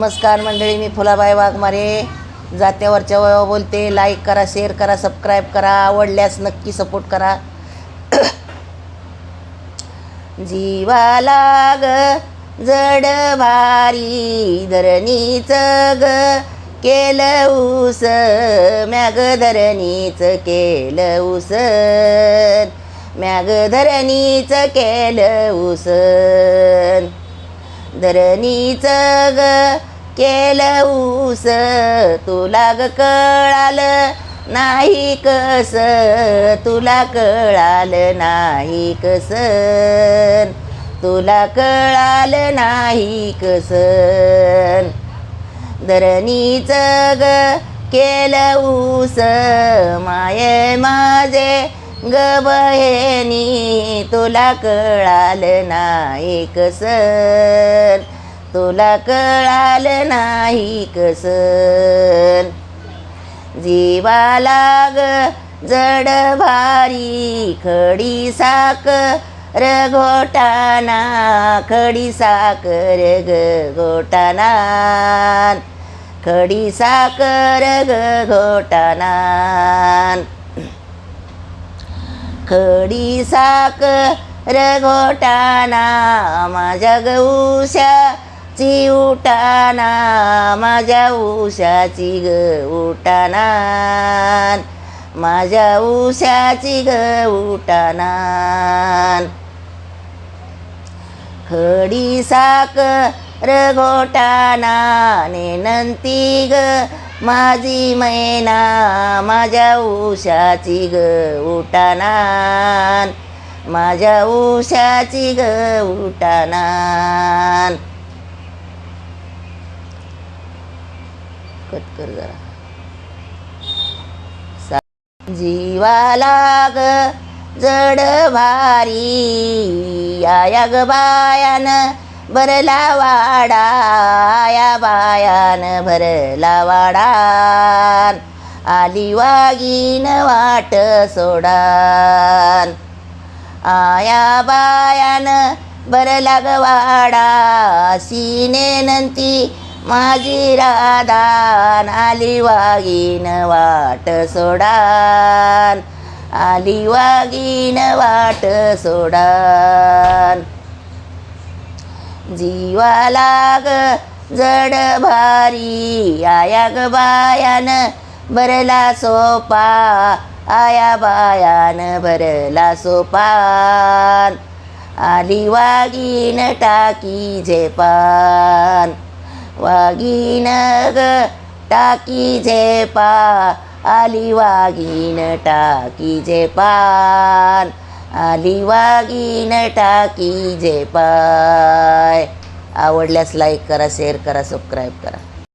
नमस्कार मंडळी मी फुलाबाई वाघमारे. जात्यावरच्या वया बोलते. लाईक करा शेअर करा सबस्क्राईब करा. आवडल्यास नक्की सपोर्ट करा. जीवाला ग जड भारी धरणीच ग केलं ऊस म्याग धरणीच केलं ऊस. म्याग धरणीच केलं ऊसन धरणीच ग केलं ऊस तुला ग कळालं नाही कस. तुला कळालं नाही कस. तुला कळालं नाही कस. धरणीच ग केलं ऊस माय माझे ग बहेनी तुला कळालं नाही कसन तुला कळालं नाही कसन जीवाला ग जड भारी खडी साकर घोटाना खडी साकर ग घोटाना खडी साकर ग घोटाना खडी साकर घोटाना माझ्या गऊशा उशाची उठाना माझ्या उशाची ग उठाना. माझ्या उशाची ग उठाना. खडी साक रघोटाना नेनंती ग माझी मैना. माझ्या उशाची ग उठाना. माझ्या उशाची ग उठाना. कर जरा. जीवाला ग जड भारी आया ग बायान भरला वाडा या बायान भरला वाडा. आली वागीन वाट सोडान आया बायान बरं ग वाडा. सीने नंती माझी राधान आली वागीन वाट सोडान. आली वागीन वाट सोडान. जीवाला ग जड भारी आया ग बायान भरला सोपा आया बायान भरला सोपान आली वागीन टाकी झेपान. वागीन ग टाकी झेपा आली वागीन टाकी झेपान आली वागीन टाकी झेपाय आवडल्यास लाईक करा शेअर करा सबस्क्राईब करा